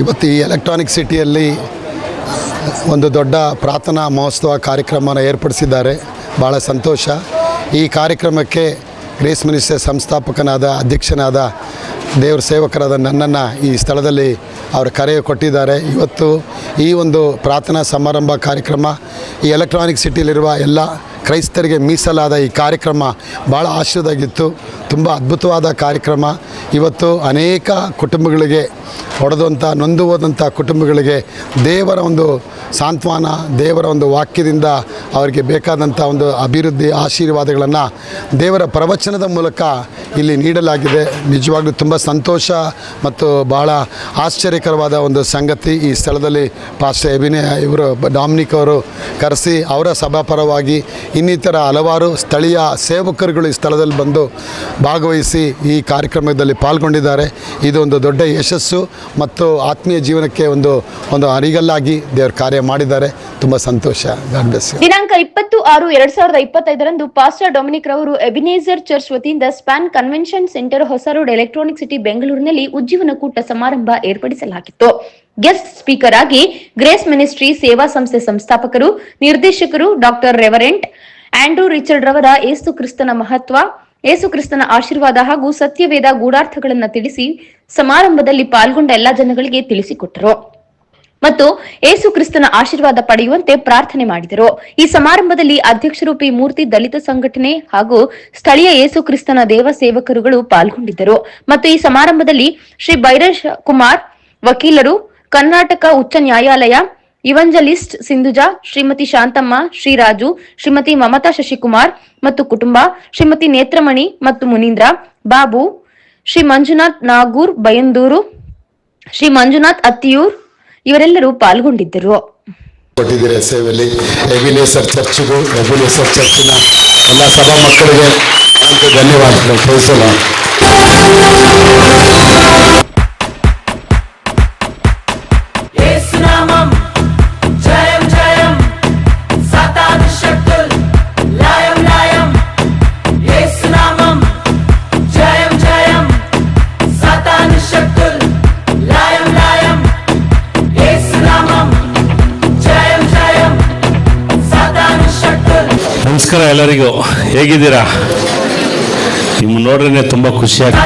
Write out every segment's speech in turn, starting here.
ಇವತ್ತು ಈ ಎಲೆಕ್ಟ್ರಾನಿಕ್ ಸಿಟಿಯಲ್ಲಿ ಒಂದು ದೊಡ್ಡ ಪ್ರಾರ್ಥನಾ ಮಹೋತ್ಸವ ಕಾರ್ಯಕ್ರಮನ ಏರ್ಪಡಿಸಿದ್ದಾರೆ. ಭಾಳ ಸಂತೋಷ. ಈ ಕಾರ್ಯಕ್ರಮಕ್ಕೆ ಗ್ರೇಸ್ ಮಿನಿಸ್ಟರ್ ಸಂಸ್ಥಾಪಕನಾದ, ಅಧ್ಯಕ್ಷನಾದ ದೇವರ ಸೇವಕರಾದ ನನ್ನನ್ನು ಈ ಸ್ಥಳದಲ್ಲಿ ಅವರು ಕರೆ ಕೊಟ್ಟಿದ್ದಾರೆ. ಇವತ್ತು ಈ ಒಂದು ಪ್ರಾರ್ಥನಾ ಸಮಾರಂಭ ಕಾರ್ಯಕ್ರಮ ಈ ಎಲೆಕ್ಟ್ರಾನಿಕ್ ಸಿಟಿಯಲ್ಲಿರುವ ಎಲ್ಲ ಕ್ರೈಸ್ತರಿಗೆ ಮೀಸಲಾದ ಈ ಕಾರ್ಯಕ್ರಮ ಭಾಳ ಆಶ್ರದಾಗಿತ್ತು ತುಂಬ ಅದ್ಭುತವಾದ ಕಾರ್ಯಕ್ರಮ. ಇವತ್ತು ಅನೇಕ ಕುಟುಂಬಗಳಿಗೆ ಹೊಡೆದಂಥ ನೊಂದು ಹೋದಂಥ ಕುಟುಂಬಗಳಿಗೆ ದೇವರ ಒಂದು ಸಾಂತ್ವನ, ದೇವರ ಒಂದು ವಾಕ್ಯದಿಂದ ಅವರಿಗೆ ಬೇಕಾದಂಥ ಒಂದು ಅಭಿವೃದ್ಧಿ ಆಶೀರ್ವಾದಗಳನ್ನು ದೇವರ ಪ್ರವಚನದ ಮೂಲಕ ಇಲ್ಲಿ ನೀಡಲಾಗಿದೆ. ನಿಜವಾಗ್ಲೂ ತುಂಬ ಸಂತೋಷ ಮತ್ತು ಭಾಳ ಆಶ್ಚರ್ಯಕರವಾದ ಒಂದು ಸಂಗತಿ ಈ ಸ್ಥಳದಲ್ಲಿ ಪಾಸ್ಟರ್ ಅಭಿನಯ ಇವರು, ಡಾಮಿನಿಕ್ ಅವರು ಕರೆಸಿ ಅವರ ಸಭಾಪರವಾಗಿ ಇನ್ನಿತರ ಹಲವಾರು ಸ್ಥಳೀಯ ಸೇವಕರುಗಳು ಈ ಸ್ಥಳದಲ್ಲಿ ಬಂದು ಭಾಗವಹಿಸಿ ಈ ಕಾರ್ಯಕ್ರಮದಲ್ಲಿ ಪಾಲ್ಗೊಂಡಿದ್ದಾರೆ. ಇದು ಒಂದು ದೊಡ್ಡ ಯಶಸ್ಸು ಮತ್ತು ಆತ್ಮೀಯ ಜೀವನಕ್ಕೆ ಒಂದು ಒಂದು ಅರಿಗಲ್ಲಾಗಿ ದೇವರು ಕಾರ್ಯ ಮಾಡಿದ್ದಾರೆ. ತುಂಬ ಸಂತೋಷ. ದಿನಾಂಕ ಇಪ್ಪತ್ತು ಆರು ಎರಡ್ ಸಾವಿರದ ಇಪ್ಪತ್ತೈದರಂದು ಪಾಸ್ಟರ್ ಡೊಮಿನಿಕ್ ರವರು ಎಬಿನೇಜರ್ ಚರ್ಚ್ ವತಿಯಿಂದ ಸ್ಪ್ಯಾನ್ ಕನ್ವೆನ್ಷನ್ ಸೆಂಟರ್ ಹೊಸ ರೋಡ್ ಎಲೆಕ್ಟ್ರಾನಿಕ್ ಸಿಟಿ ಬೆಂಗಳೂರಿನಲ್ಲಿ ಉಜ್ಜೀವನ ಕೂಟ ಸಮಾರಂಭ ಏರ್ಪಡಿಸಲಾಗಿತ್ತು. ಗೆಸ್ಟ್ ಸ್ಪೀಕರ್ ಆಗಿ ಗ್ರೇಸ್ ಮಿನಿಸ್ಟ್ರಿ ಸೇವಾ ಸಂಸ್ಥೆ ಸಂಸ್ಥಾಪಕರು, ನಿರ್ದೇಶಕರು ಡಾಕ್ಟರ್ ರೆವರೆಂಟ್ ಆಂಡ್ರೂ ರಿಚರ್ಡ್ ರವರ ಏಸು ಕ್ರಿಸ್ತನ ಮಹತ್ವ, ಏಸು ಕ್ರಿಸ್ತನ ಆಶೀರ್ವಾದ ಹಾಗೂ ಸತ್ಯವೇದ ಗೂಢಾರ್ಥಗಳನ್ನು ತಿಳಿಸಿ ಸಮಾರಂಭದಲ್ಲಿ ಪಾಲ್ಗೊಂಡ ಎಲ್ಲಾ ಜನಗಳಿಗೆ ತಿಳಿಸಿಕೊಟ್ಟರು. ಮತ್ತು ಏಸು ಕ್ರಿಸ್ತನ ಆಶೀರ್ವಾದ ಪಡೆಯುವಂತೆ ಪ್ರಾರ್ಥನೆ ಮಾಡಿದರು. ಈ ಸಮಾರಂಭದಲ್ಲಿ ಅಧ್ಯಕ್ಷರು ಪಿ ಮೂರ್ತಿ ದಲಿತ ಸಂಘಟನೆ ಹಾಗೂ ಸ್ಥಳೀಯ ಏಸು ಕ್ರಿಸ್ತನ ದೇವ ಸೇವಕರುಗಳು ಪಾಲ್ಗೊಂಡಿದ್ದರು. ಮತ್ತು ಈ ಸಮಾರಂಭದಲ್ಲಿ ಶ್ರೀ ಭೈರೇಶ್ ಕುಮಾರ್, ವಕೀಲರು, ಕರ್ನಾಟಕ ಉಚ್ಚ ನ್ಯಾಯಾಲಯ ಇವಂಜಲಿಸ್ಟ್ ಸಿಂಧುಜಾ, ಶ್ರೀಮತಿ ಶಾಂತಮ್ಮ, ಶ್ರೀರಾಜು, ಶ್ರೀಮತಿ ಮಮತಾ ಶಶಿಕುಮಾರ್ ಮತ್ತು ಕುಟುಂಬ, ಶ್ರೀಮತಿ ನೇತ್ರಮಣಿ ಮತ್ತು ಮುನೀಂದ್ರ, ಬಾಬು, ಶ್ರೀ ಮಂಜುನಾಥ್ ನಾಗೂರ್, ಬಯಂದೂರು, ಶ್ರೀ ಮಂಜುನಾಥ್ ಅತ್ತಿಯೂರ್ ಇವರೆಲ್ಲರೂ ಪಾಲ್ಗೊಂಡಿದ್ದರು. ಸೇವೆಯಲ್ಲಿ ಎಬಿನೇಸರ್ ಚರ್ಚ್ಗೂ, ಎಬಿನೇಸರ್ ಎಲ್ಲ ಸಭಾ ಮಕ್ಕಳಿಗೆ ಧನ್ಯವಾದಗಳು. ನಮಸ್ಕಾರ ಎಲ್ಲರಿಗೂ ಹೇಗಿದ್ದೀರಾ ನಿಮ್ಮ ನೋಡ್ರೆ ತುಂಬ ಖುಷಿಯಾಗಿ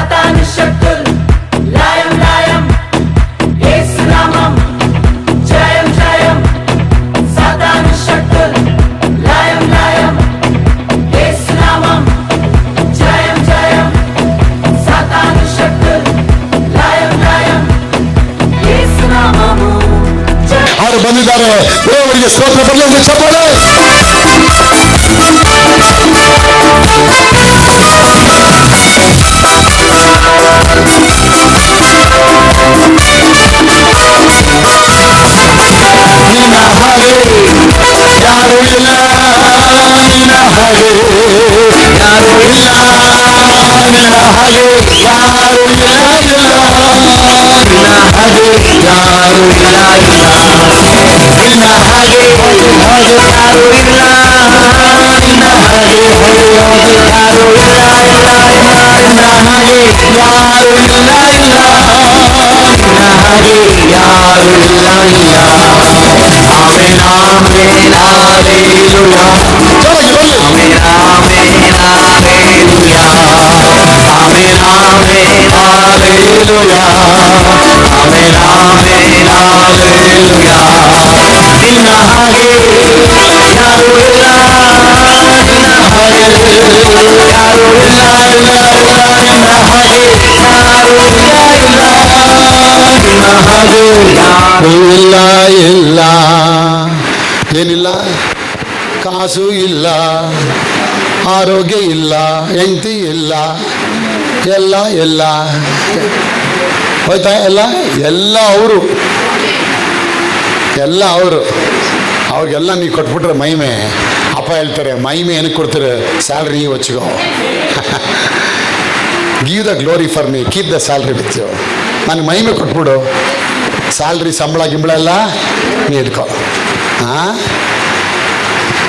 ಆರು ಬಂದಿದ್ದಾರೆ ದೇವರಿಗೆ ಸ್ತೋತ್ರ ಬರಲಿ ಚಪ್ಪ ಹಾಗೆ ಯಾರು ಇಲ್ಲ ನಿನ್ನ ಹಾಗೆ ಹೊಳೆಯೋದು ಯಾರು ಇಲ್ಲ ಇಲ್ಲ ಇಲ್ಲ ನಿನ್ನ ಹಾಗೆ ಯಾರು ಇಲ್ಲ ಇಲ್ಲ ನಿನ್ನ ಹಾಗೆ ಯಾರು ಇಲ್ಲ ಇಲ್ಲ amen amen hallelujah amen amen hallelujah amen amen hallelujah amen amen hallelujah ನಿನ್ನ ಹಾಗೆ ಯಾರು ಇಲ್ಲ ನಿನ್ನ ಹಾಗೆ ಯಾರು ಇಲ್ಲ ಇಲ್ಲ ಇಲ್ಲ ನಿನ್ನ ಹಾಗೆ ಯಾರು ಇಲ್ಲ ಇಲ್ಲ ನಿನ್ನ ಹಾಗೆ ಯಾರು ಇಲ್ಲ ಇಲ್ಲ ಏನಿಲ್ಲ ಕಾಸು ಇಲ್ಲ ಆರೋಗ್ಯ ಇಲ್ಲ ಹೆಂಡತಿ ಇಲ್ಲ ಎಲ್ಲ ಎಲ್ಲ ಹೋಯ್ತಾ ಎಲ್ಲ ಎಲ್ಲ ಅವರು ಎಲ್ಲ ಅವರು ಅವ್ರಿಗೆಲ್ಲ ನೀವು ಕೊಟ್ಬಿಟ್ರೆ ಮೈಮೆ ಅಪ್ಪ ಹೇಳ್ತಾರೆ ಮೈಮೆ ಏನಕ್ಕೆ ಕೊಡ್ತಾರೆ ಸ್ಯಾಲ್ರಿ ನೀವು ಹಚ್ಕೋ give the glory for me keep the salary with you ನನಗೆ ಮೈಮೆ ಕೊಟ್ಬಿಡು ಸ್ಯಾಲ್ರಿ ಸಂಬಳ ಗಿಂಬಳ ಎಲ್ಲ ನೀ ಇಟ್ಕೋ ಹಾಂ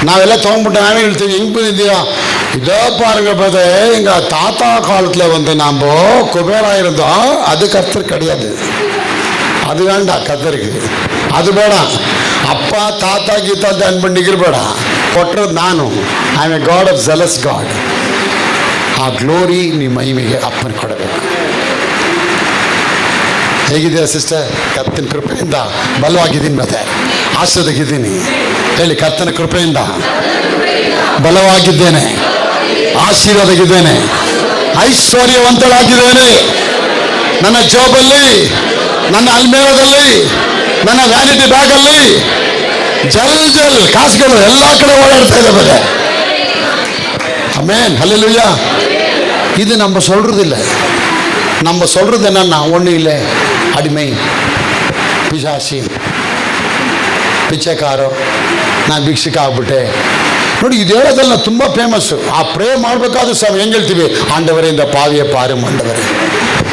ನಾವೆಲ್ಲ ತೊಗೊಂಡ್ಬಿಟ್ಟು ನಾವೇ ಹೇಳ್ತೀವಿ ಹೆಂಗೆ ಬಂದಿದ್ದೀಯ இதோ பாருங்க பதே எங்க தாத்தா காலத்துல வந்து நாம குபேரா இருந்தோம் அது கர்த்தர் கிடையாது ಅದು ಗಂಡ ಕತ್ತರಿಗೆ ಅದು ಬೇಡ ಅಪ್ಪ, ತಾತ, ಗೀತ ಅಂತ ಅನ್ಬಂಡು ನಿಗಿರ್ಬೇಡ. ನಾನು. I a God of jealous God ಆ ಗ್ಲೋರಿ ನಿಮ್ಮ ಮಹಿಮೆಗೆ ಅಪ್ಪನ ಕೊಡಬೇಕು. ಹೇಗಿದೆಯಾ ಸಿಸ್ಟರ್ ಕರ್ತನ ಕೃಪೆಯಿಂದ ಬಲವಾಗಿದ್ದೀನಿ ಮತ್ತೆ ಆಶ್ರದಾಗಿದ್ದೀನಿ ಹೇಳಿ, ಕರ್ತನ ಕೃಪೆಯಿಂದ ಬಲವಾಗಿದ್ದೇನೆ. ಆಶೀರ್ವಾದಗಿದ್ದೇನೆ ಐಶ್ವರ್ಯವಂತಳಾಗಿದ್ದೇನೆ. ನನ್ನ ಜೋಬಲ್ಲಿ ನನ್ನ ಅಲ್ಮೇಳದಲ್ಲಿ ನನ್ನ ವ್ಯಾನಿಟಿ ಬ್ಯಾಗಲ್ಲಿ ಜಲ್ ಜಲ್ ಕಾಸುಗಳು ಎಲ್ಲ ಕಡೆ ಓಡಾಡ್ತಾ ಇದೆ ಬಲೆ ಆಮೇನ್ ಹಲ್ಲೆಲೂಯ್ಯ இது நம்ம சொல்றது இல்லை நம்ம சொல்றது என்னன்னா ஒன்றும் இல்லை அடிமை பிசாசி ಪಿಚ್ಚೆಕಾರು ನಾನು ಭಿಕ್ಷಕ ಆಗ್ಬಿಟ್ಟೆ ನೋಡಿ ಇದು ಹೇಳೋದಲ್ಲ ತುಂಬ ಫೇಮಸ್ಸು ಆ ಪ್ರೇ ಮಾಡಬೇಕಾದ್ರೂ ಸಹ ಹೆಂಗೆ ಹೇಳ್ತೀವಿ ಆಂಡವರಿಂದ ಪಾವಿಯ ಪಾರು ಮಂಡವರೇ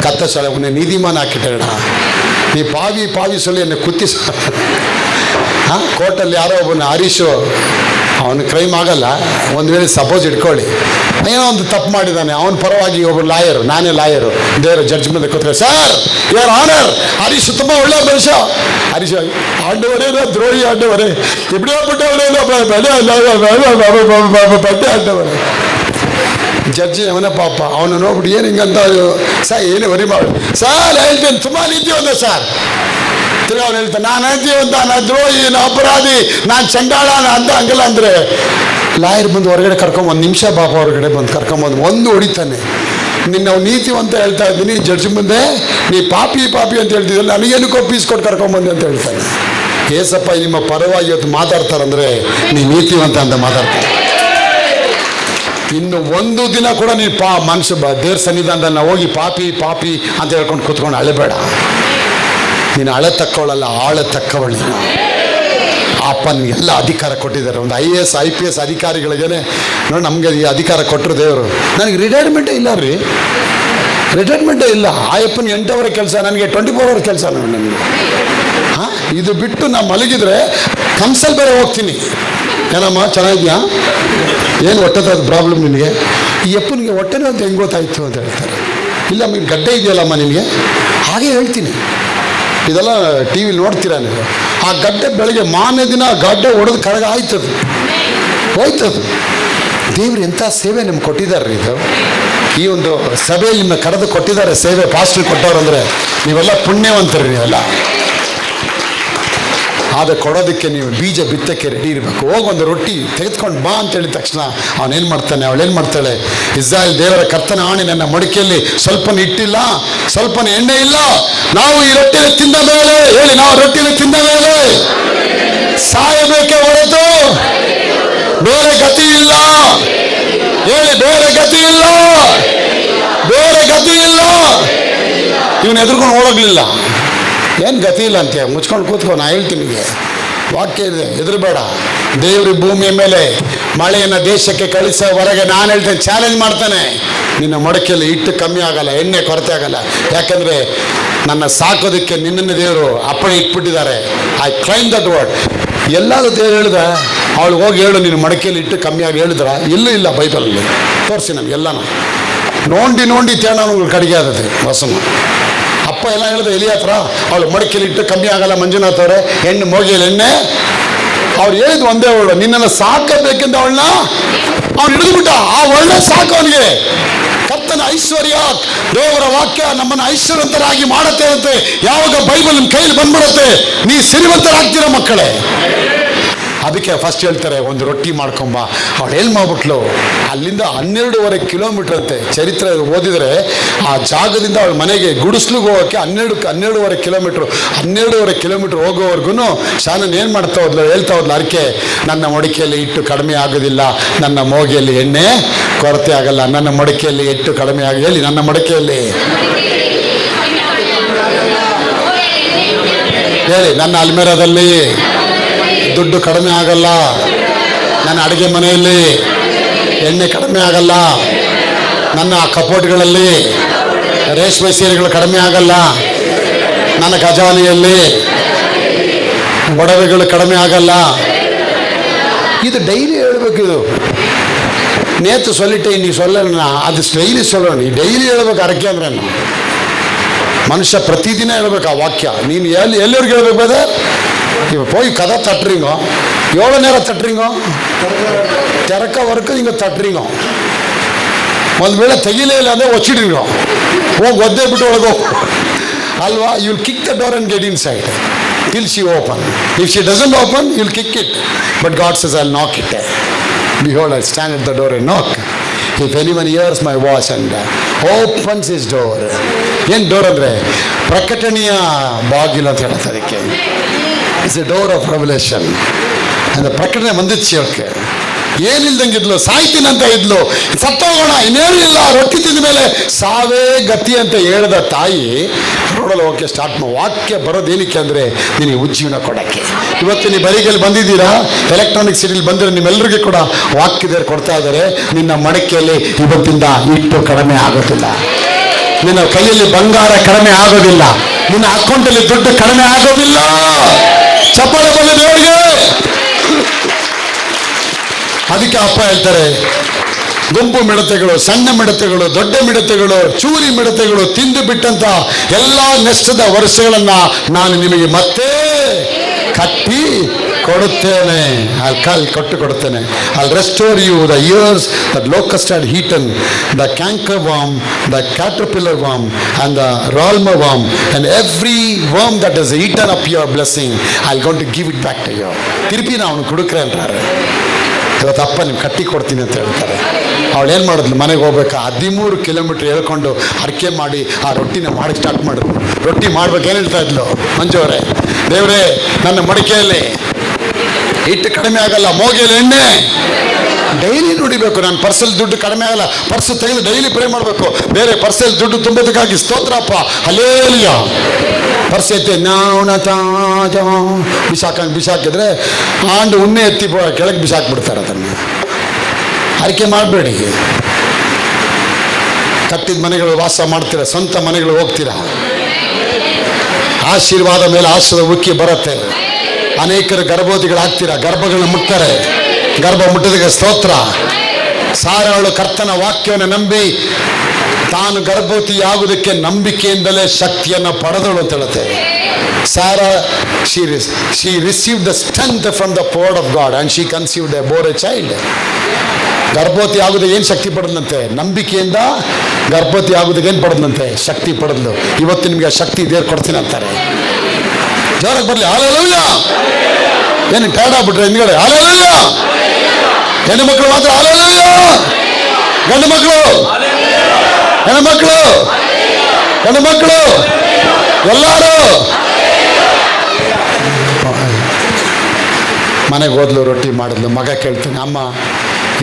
ಕತ್ತ ಸೊಳೆ ಉನ್ನೆ ನೀದಿಮಾನ ಹಾಕಿಟ್ಟಣ ನೀ ಪಾವಿ ಪಾವಿ ಸೊಳ್ಳಿ ಎನ್ನ ಕುತ್ತಿ ಹಾಂ? ಕೋರ್ಟಲ್ಲಿ ಯಾರೋ ಒಬ್ಬನ ಹರೀಶು, ಅವನು ಕ್ರೈಮ್ ಆಗಲ್ಲ. ಒಂದು ವೇಳೆ ಸಪೋಸ್ ಇಟ್ಕೊಳ್ಳಿ. ಏನೋ ಒಂದು ತಪ್ಪು ಮಾಡಿದ್ದಾನೆ ಅವನ ಪರವಾಗಿ ಒಬ್ಬ ಲಾಯರು ನಾನೇ ಲಾಯರು ದೇವರ ಜಡ್ಜ್ ಮುಂದೆ ಸರ್ ಯುವರ್ ಆನರ್ ಹರೀಶ್ ತುಂಬ ಒಳ್ಳೆಯ ಮನುಷ್ಯ. ಹರೀಶ್, ಆಂಡವರೇ ದ್ರೋಹಿ ಆಂಡವರೇ. ಇಬ್ಬರೇ ಬಿಟ್ಟವರೇ ಬಟ್ಟೆ ಆಂಡವರೇ. ಜಡ್ಜಿ ಅವನ ಪಾಪ. ಅವನು ನೋಡ್ಬಿಟ್ಟು ಏನು ಹಿಂಗಂತ ಸರ್ ಏನು ವರಿ ಮಾಡಿ. ಸರ್ ಹೇಳ್ತೇನೆ. ತುಂಬ ಅಂತ ಸರ್. ತಿರ್ಗಿ ಅವ್ನು ಹೇಳ್ತಾನೆ, ನಾನು ಅಂತೀವಂತ ನಾನು ದ್ರೋಹಿ, ನಾನು ಅಪರಾಧಿ, ನಾನು ಚಂಡಾಳ ಅಂತ ಹಂಗಲ್ಲ ಅಂದರೆ. ಲಾಯರ್ ಬಂದು ಹೊರಗಡೆ ಕರ್ಕೊಂಬಂದು ಒಂದು ನಿಮಿಷ ಪಾಪ ಹೊರಗಡೆ ಬಂದು ಕರ್ಕೊಂಬಂದು ಒಂದು ಹೊಡಿತಾನೆ. ನಿನ್ನ ಅವ್ನು ನೀತಿವಂತ ಹೇಳ್ತಾ ಇದ್ದೀನಿ ಜಡ್ಜ್ ಮುಂದೆ ನೀ ಪಾಪಿ ಪಾಪಿ ಅಂತ ಹೇಳ್ತಿದ್ದಲ್ಲಿ ನನಗೇನು ಕೊಟ್ಟು ಕರ್ಕೊಂಬಂದೆ ಅಂತ ಹೇಳ್ತಾನೆ. ಏಸಪ್ಪ, ನಿಮ್ಮ ಪರವಾಗಿ ಇವತ್ತು ಮಾತಾಡ್ತಾರಂದ್ರೆ ನೀ ನೀತಿವಂತ ಅಂತ ಮಾತಾಡ್ತಾರೆ. ಇನ್ನು ಒಂದು ದಿನ ಕೂಡ ನೀನು ಪಾ ಮನುಷ್ಯ ಬ ದೇವ್ರ ಸನ್ನಿಧಾನದಲ್ಲಿ ಹೋಗಿ ಪಾಪಿ ಪಾಪಿ ಅಂತ ಹೇಳ್ಕೊಂಡು ಕೂತ್ಕೊಂಡು ಅಳಬೇಡ. ನೀನು ಅಳೆ ತಕ್ಕವಳಲ್ಲ ಆಳ ತಕ್ಕವಳು ನೀನು ಆ ಅಪ್ಪ ನಿನ್ಗೆ ಎಲ್ಲ ಅಧಿಕಾರ ಕೊಟ್ಟಿದ್ದಾರೆ. ಒಂದು I A S, I P S ಅಧಿಕಾರಿಗಳಿಗೇನೆ ನೋಡಿ ನಮಗೆ ಈ ಅಧಿಕಾರ ಕೊಟ್ಟರು ದೇವರು. ನನಗೆ ರಿಟೈರ್ಮೆಂಟೇ ಇಲ್ಲ ರೀ. ರಿಟೈರ್ಮೆಂಟೇ ಇಲ್ಲ. ಆ ಅಪ್ಪನ ಎಂಟು ಅವರ್ ಕೆಲಸ, ನನಗೆ ಟ್ವೆಂಟಿ ಫೋರ್ ಅವರ್ ಕೆಲಸ ನನಗೆ. ಹಾಂ? ಇದು ಬಿಟ್ಟು ನಾನು ಮಲಗಿದ್ರೆ ಕಂಸಲ್ ಬೇರೆ ಹೋಗ್ತೀನಿ. ಏನಮ್ಮ, ಚೆನ್ನಾಗಿದ್ಯಾ? ಏನು ಹೊಟ್ಟೆದ ಪ್ರಾಬ್ಲಮ್ ನಿನಗೆ? ಈ ಅಪ್ಪನಿಗೆ ಹೊಟ್ಟೆನೇ ಅಂತ ಹೆಂಗೆ ಗೊತ್ತಾಯಿತು ಅಂತ ಹೇಳ್ತಾರೆ. ಇಲ್ಲ ನಿಮ್ಗೆ ಗಡ್ಡೆ ಇದೆಯಲ್ಲಮ್ಮ ನಿನಗೆ? ಹಾಗೆ ಹೇಳ್ತೀನಿ. ಇದೆಲ್ಲ ಟಿ ವಿಲಿ ನೋಡ್ತೀರಾ ನೀವು? ಆ ಗಡ್ಡೆ ಬೆಳಗ್ಗೆ ಮಾನ್ಯ ದಿನ ಗಡ್ಡೆ ಹೊಡೆದು ಕರಗ ಆಯ್ತದು. ಹೋಯ್ತದು. ದೇವ್ರು ಎಂಥ ಸೇವೆ ನಿಮ್ಗೆ ಕೊಟ್ಟಿದ್ದಾರೆ ಇದು? ಈ ಒಂದು ಸಭೆಯಲ್ಲಿ ನಿಮ್ಮನ್ನ ಕರೆದು ಕೊಟ್ಟಿದ್ದಾರೆ, ಸೇವೆ ಪಾಸ್ಟರ್ ಕೊಟ್ಟವ್ರು ಅಂದರೆ ನೀವೆಲ್ಲ ಪುಣ್ಯವಂತರು ನೀವೆಲ್ಲ. ಆದ ಕೊಡೋದಕ್ಕೆ ನೀವು ಬೀಜ ಬಿತ್ತಕ್ಕೆ ರೆಡಿ ಇರಬೇಕು. ಹೋಗೊಂದು ರೊಟ್ಟಿ ತೆಗೆದುಕೊಂಡು ಬಾ ಅಂತ ಹೇಳಿದ ತಕ್ಷಣ ಅವನೇನು ಮಾಡ್ತಾನೆ? ಅವಳೇನು ಮಾಡ್ತಾಳೆ? ಇಸ್ರಾಯೇಲ್ ದೇವರ ಕರ್ತನ ಆಣೆ ನನ್ನ ಮಡಿಕೆಯಲ್ಲಿ ಸ್ವಲ್ಪನ ಇಟ್ಟಿಲ್ಲ, ಸ್ವಲ್ಪನ ಎಣ್ಣೆ ಇಲ್ಲ. ನಾವು ಈ ರೊಟ್ಟಿನ ತಿಂದ ಮೇಲೆ ಹೇಳಿ, ನಾವು ರೊಟ್ಟಿನ ತಿಂದ ಮೇಲೆ ಸಾಯಬೇಕೆ ಹೊರತು. ಬೇರೆ ಗತಿ ಇಲ್ಲ. ಹೇಳಿ, ಬೇರೆ ಗತಿ ಇಲ್ಲ. ಬೇರೆ ಗತಿ ಇಲ್ಲ. ಇವನು ಎದುರ್ಕೊಂಡು ಹೋಗಲಿಲ್ಲ ಏನು ಗತಿ ಇಲ್ಲ ಅಂತೀಯ ಮುಚ್ಕೊಂಡು ಕೂತ್ಕೊ, ನಾ ಹೇಳ್ತೀನಿ ನಿಮಗೆ. ವಾಕ್ಯ ಇದೆ, ಹೆದರಬೇಡ. ದೇವ್ರ ಭೂಮಿಯ ಮೇಲೆ, ಮಳೆಯನ್ನು ದೇಶಕ್ಕೆ ಕಳಿಸೋವರೆಗೆ ನಾನು ಹೇಳ್ತೇನೆ ಚಾಲೆಂಜ್ ಮಾಡ್ತಾನೆ. ನಿನ್ನ ಮಡಕೆಯಲ್ಲಿ ಹಿಟ್ಟು ಕಮ್ಮಿ ಆಗಲ್ಲ, ಎಣ್ಣೆ ಕೊರತೆ ಆಗಲ್ಲ. ಯಾಕಂದರೆ ನನ್ನ ಸಾಕೋದಕ್ಕೆ ನಿನ್ನನ್ನು ದೇವರು ಅಪ್ಪಣೆ ಇಟ್ಬಿಟ್ಟಿದ್ದಾರೆ. ಐ ಕ್ಲೈಮ್ ದಟ್ ವರ್ಡ್ ಎಲ್ಲಾದ್ರೂ ದೇವ್ರು ಹೇಳಿದ ಅವಳು ಹೋಗಿ ಹೇಳು, ನಿನ್ನ ಮಡಕೆಯಲ್ಲಿ ಇಟ್ಟು ಕಮ್ಮಿ ಆಗಿ ಹೇಳಿದ್ರ? ಇಲ್ಲೂ ಇಲ್ಲ ಬೈಬಲಲ್ಲಿ. ತೋರಿಸಿ ನಮ್ಗೆ ಎಲ್ಲನೂ. ನೋಂಡಿ ನೋಂಡಿ ತೇಣ ಕಡಿಗೆ ಆದದ್ದು ಹೊಸಮ ಅಪ್ಪ ಎಲ್ಲ ಹೇಳಿದ ಎಲಿ ಹತ್ರ ಅವಳು ಮಡಿಕೆಲಿ ಇಟ್ಟು ಕಮ್ಮಿ ಆಗಲ್ಲ ಮಂಜುನಾಥ್ ಅವರೇ, ಹೆಣ್ಣು ಮೋಗಿಯಲ್ಲಿ ಎಣ್ಣೆ ಅವ್ರು ಹೇಳಿದ್ ಒಂದೇ ವರ್ಡ್, ನಿನ್ನನ್ನು ಸಾಕಬೇಕೆಂದ ಅವಳನ್ನ ಅವ್ನು ಹಿಡಿದುಬಿಟ್ಟ, ಆ ಒಳ್ಳೆ ಸಾಕು ಅವನಿಗೆ. ಕರ್ತನ ಐಶ್ವರ್ಯ, ದೇವರ ವಾಕ್ಯ ನಮ್ಮನ್ನು ಐಶ್ವರ್ಯವಂತರಾಗಿ ಮಾಡುತ್ತೆ ಅಂತೆ. ಯಾವಾಗ ಬೈಬಲ್ ಕೈಯಲ್ಲಿ ಬಂದ್ಬಿಡುತ್ತೆ, ನೀ ಸಿರಿವಂತರಾಗ್ತೀರ ಮಕ್ಕಳೇ. ಅದಕ್ಕೆ ಫಸ್ಟ್ ಹೇಳ್ತಾರೆ, ಒಂದು ರೊಟ್ಟಿ ಮಾಡ್ಕೊಂಬ ಅವಳು ಏನು ಮಾಡ್ಬಿಟ್ಲು, ಅಲ್ಲಿಂದ ಹನ್ನೆರಡೂವರೆ ಕಿಲೋಮೀಟರ್ ಅಂತೆ ಚರಿತ್ರೆ ಓದಿದರೆ, ಆ ಜಾಗದಿಂದ ಅವಳ ಮನೆಗೆ ಗುಡಿಸ್ಲಿಗೆ ಹೋಗೋಕ್ಕೆ ಹನ್ನೆರಡು, ಹನ್ನೆರಡೂವರೆ ಕಿಲೋಮೀಟ್ರ್ ಹನ್ನೆರಡೂವರೆ ಕಿಲೋಮೀಟ್ರ್ ಹೋಗೋವರೆಗೂ ಶಾನನ್ ಏನು ಮಾಡ್ತಾ ಹೋದ್ಲು, ಹೇಳ್ತಾ ಹೋದ್ಲು, ಅರಿಕೆ, ನನ್ನ ಮಡಿಕೆಯಲ್ಲಿ ಇಟ್ಟು ಕಡಿಮೆ ಆಗೋದಿಲ್ಲ, ನನ್ನ ಮೋಗಿಯಲ್ಲಿ ಎಣ್ಣೆ ಕೊರತೆ ಆಗಲ್ಲ, ನನ್ನ ಮಡಿಕೆಯಲ್ಲಿ ಇಟ್ಟು ಕಡಿಮೆ ಆಗಿ ಹೇಳಿ, ನನ್ನ ಮಡಿಕೆಯಲ್ಲಿ. ಹೇಳಿ, ನನ್ನ ಅಲ್ಮೇರದಲ್ಲಿ ದುಡ್ಡು ಕಡಿಮೆ ಆಗಲ್ಲ ನನ್ನ ಅಡುಗೆ ಮನೆಯಲ್ಲಿ ಎಣ್ಣೆ ಕಡಿಮೆ ಆಗಲ್ಲ ನನ್ನ ಕಪೋಟ್ಗಳಲ್ಲಿ ರೇಷ್ಮೆ ಸೀರೆಗಳು ಕಡಿಮೆ ಆಗಲ್ಲ ನನ್ನ ಖಜಾನೆಯಲ್ಲಿ ಒಡವೆಗಳು ಕಡಿಮೆ ಆಗಲ್ಲ ಇದು ಡೈಲಿ ಹೇಳ್ಬೇಕು ಇದು ನೇತು சொல்லிட்டே நீ சொல்லணும்னா அது டெய்லி சொல்லணும் நீ டெய்லி ಹೇಳ್ಬೇಕು ಅರಕೆ ಅಂದ್ರೆ ಮನುಷ್ಯ ಪ್ರತಿದಿನ ಹೇಳ್ಬೇಕು ಆ ವಾಕ್ಯ ನೀನು ಎಲ್ಲಿ ಎಲ್ಲಿವರೆಗೆ ಹೇಳ್ಬೇಕು ಬೇದ ಇವ போய் கதை தட்டுறீங்க எவ்வளோ நேரம் தட்டுறீங்க திறக்க வரைக்கும் நீங்கள் தட்டுறீங்க ಒಂದು ವೇಳೆ ತೆಗಿಲೇ ಇಲ್ಲ ಅಂದರೆ ಒಚ್ಚಿಡ್ರಿಂಗ ಹೋಗಿ ಒದ್ದೆ ಬಿಟ್ಟು ಒಳಗೆ ಹೋಗು ಅಲ್ವಾ you will kick the door and get inside till she open if she doesn't open you will kick it but God says I knock it Behold, I stand at the door and knock. If anyone hears my voice and opens his door, ಏನು door ಅಂದರೆ ಪ್ರಕಟಣೆಯ ಬಾಗಿಲು ಅಂತ ಹೇಳುತ್ತೆ ಅದಕ್ಕೆ it's a door of revelation ಅಂದ್ರೆ ಪ್ರಕಟಣೆ ಬಂದಿತ್ತು ಹೇಳಕ್ಕೆ ಏನಿಲ್ದಂಗಿದ್ಲು ಸಾಯ್ತೀನಂತ ಇದ್ಲು. ಸತ್ತೋಗೋಣ. ಇನ್ನೇನು ಇಲ್ಲ. ರೊಟ್ಟಿ ತಿಂದ ಮೇಲೆ ಸಾವೇ ಗತಿ ಅಂತ ಹೇಳಿದ ತಾಯಿ ರೋಡಲ್ಲಿ ಹೋಗಕ್ಕೆ ಸ್ಟಾರ್ಟ್ ಮಾ ವಾಕ್ಯ ಬರೋದೇನಕ್ಕೆ ಅಂದರೆ ನಿನಗೆ ಉಜ್ಜೀವನ ಕೊಡೋಕ್ಕೆ. ಇವತ್ತು ನೀವು ಬರಿಗೆಲ್ಲಿ ಬಂದಿದ್ದೀರಾ? ಎಲೆಕ್ಟ್ರಾನಿಕ್ ಸಿಟಿಲಿ ಬಂದರೆ ನಿಮ್ಮೆಲ್ಲರಿಗೂ ಕೂಡ ವಾಕ್ಯದಲ್ಲಿ ಕೊಡ್ತಾ ಇದ್ದಾರೆ. ನಿನ್ನ ಮಡಕೆಯಲ್ಲಿ ಇವತ್ತಿಂದ ಇಟ್ಟು ಕಡಿಮೆ ಆಗೋದಿಲ್ಲ. ನಿನ್ನ ಕೈಯಲ್ಲಿ ಬಂಗಾರ ಕಡಿಮೆ ಆಗೋದಿಲ್ಲ. ನಿನ್ನ ಅಕೌಂಟಲ್ಲಿ ದುಡ್ಡು ಕಡಿಮೆ ಆಗೋದಿಲ್ಲ. ಚಪ್ಪಾಳೆ ಬಂದ ದೇವರಿಗೆ. ಅದಕ್ಕೆ ಅಪ್ಪ ಹೇಳ್ತಾರೆ, ಗುಂಪು ಮಿಡತೆಗಳು, ಸಣ್ಣ ಮಿಡತೆಗಳು, ದೊಡ್ಡ ಮಿಡತೆಗಳು, ಚೂರಿ ಮಿಡತೆಗಳು ತಿಂದು ಬಿಟ್ಟಂತ ಎಲ್ಲಾ ನಷ್ಟದ ವರ್ಷಗಳನ್ನ ನಾನು ನಿಮಗೆ ಮತ್ತೆ ಕಟ್ಟಿ ಕೊಡುತ್ತೇನೆ ಅಲ್ಲಿ ಕಾಲ್ ಕೊಟ್ಟು ಕೊಡುತ್ತೇನೆ ಅಲ್ಲಿ restore you the years the locust had eaten the cankerworm the caterpillar worm and the ರಾಲ್ಮ warm and every worm that is eaten up your blessing I going to give it back to you ತಿರುಪಿ ನಾವು ಕುಡುಕ್ರೆ ಅಂತಾರೆ ಇವತ್ತು ಅಪ್ಪ ನೀವು ಕಟ್ಟಿ ಕೊಡ್ತೀನಿ ಅಂತ ಹೇಳ್ತಾರೆ ಅವಳು ಏನು ಮಾಡಿದ್ಲು ಮನೆಗೆ ಹೋಗ್ಬೇಕಾ ಹದಿಮೂರು ಕಿಲೋಮೀಟ್ರ್ ಹೇಳ್ಕೊಂಡು ಅಡಿಕೆ ಮಾಡಿ ಆ ರೊಟ್ಟಿನ ಮಾಡಿ ಸ್ಟಾರ್ಟ್ ಮಾಡಿದ್ರು ರೊಟ್ಟಿ ಮಾಡ್ಬೇಕು ಏನು ಹೇಳ್ತಾ ಇದ್ಲು ಮಂಜು ಅವರೇ ದೇವರೇ ನನ್ನ ಮಡಿಕೆಯಲ್ಲಿ ಹಿಟ್ಟು ಕಡಿಮೆ ಆಗಲ್ಲ, ಮೋಗೆಯಲ್ಲಿ ಎಣ್ಣೆ. ಡೈಲಿ ನುಡಿಬೇಕು ನಾನು, ಪರ್ಸಲ್ ದುಡ್ಡು ಕಡಿಮೆ ಆಗಲ್ಲ, ಪರ್ಸ್ ತೆಗೆದು ಡೈಲಿ ಪ್ರೇ ಮಾಡಬೇಕು. ಬೇರೆ ಪರ್ಸಲ್ ದುಡ್ಡು ತುಂಬೋದಕ್ಕಾಗಿ ಸ್ತೋತ್ರಪ್ಪ ಅಲ್ಲೇಲಿಯ ಪರ್ಸ್ ಎತ್ತಿ, ನಾವು ಬಿಸಾಕಂಗೆ ಬಿಸಾಕಿದ್ರೆ ಆಂಡು ಉಣ್ಣೆ ಎತ್ತಿ ಕೆಳಗೆ ಬಿಸಾಕ್ಬಿಡ್ತಾರೆ ಅದನ್ನು. ಆಯ್ಕೆ ಮಾಡಬೇಡಿ. ಕಟ್ಟಿದ ಮನೆಗಳು ವಾಸ ಮಾಡ್ತೀರ, ಸ್ವಂತ ಮನೆಗಳು ಹೋಗ್ತೀರಾ? ಆಶೀರ್ವಾದ ಮೇಲೆ ಆಶ್ರದ ಉಕ್ಕಿ ಬರುತ್ತೆ. ಅನೇಕರು ಗರ್ಭವತಿಗಳಾಗ್ತೀರಾ? ಗರ್ಭಗಳನ್ನ ಮುಟ್ತಾರೆ. ಗರ್ಭ ಮುಟ್ಟಿದಾಗ ಸ್ತೋತ್ರ. ಸಾರವಳು ಕರ್ತನ ವಾಕ್ಯವನ್ನು ನಂಬಿ ತಾನು ಗರ್ಭವತಿಯಾಗುವುದಕ್ಕೆ ನಂಬಿಕೆಯಿಂದಲೇ ಶಕ್ತಿಯನ್ನು ಪಡೆದಳು ಅಂತ ಹೇಳುತ್ತೆ. Sarah she she receive the strength from the lord of God and she conceived a bore a child ಗರ್ಭವತಿ ಆಗುದು ಏನು ಶಕ್ತಿ ಪಡೆದಂತೆ? ನಂಬಿಕೆಯಿಂದ ಗರ್ಭವತಿ ಆಗುವುದಕ್ಕೆ ಏನು ಪಡೆದಂತೆ? ಶಕ್ತಿ ಪಡೆದ್ಲು ಇವತ್ತು ನಿಮಗೆ ಶಕ್ತಿ ದೇವ್ರು ಕೊಡ್ತೀನಿ ಅಂತಾರೆ. ಜೋರಾಗಿ ಬರಲಿ. ಹಾಲೆಲೂಯ ಏನು ಟೈರ್ಡ್ ಆಗ್ಬಿಟ್ರೆ ಹಿಂದ್ಗಡೆ? ಹಾಲೆಲೂಯ ಹೆಣ್ಣು ಮಕ್ಕಳು ಮಾತ್ರ ಹಾಲೆಲೂಯ ಗಂಡು ಮಕ್ಕಳು ಹೆಣ್ಣು ಮಕ್ಕಳು ಗಂಡು ಮಕ್ಕಳು ಎಲ್ಲರೂ. ಮನೆಗೆ ಹೋದ್ಲು ರೊಟ್ಟಿ ಮಾಡಿದ್ಲು. ಮಗ ಕೇಳ್ತೀನಿ, ಅಮ್ಮ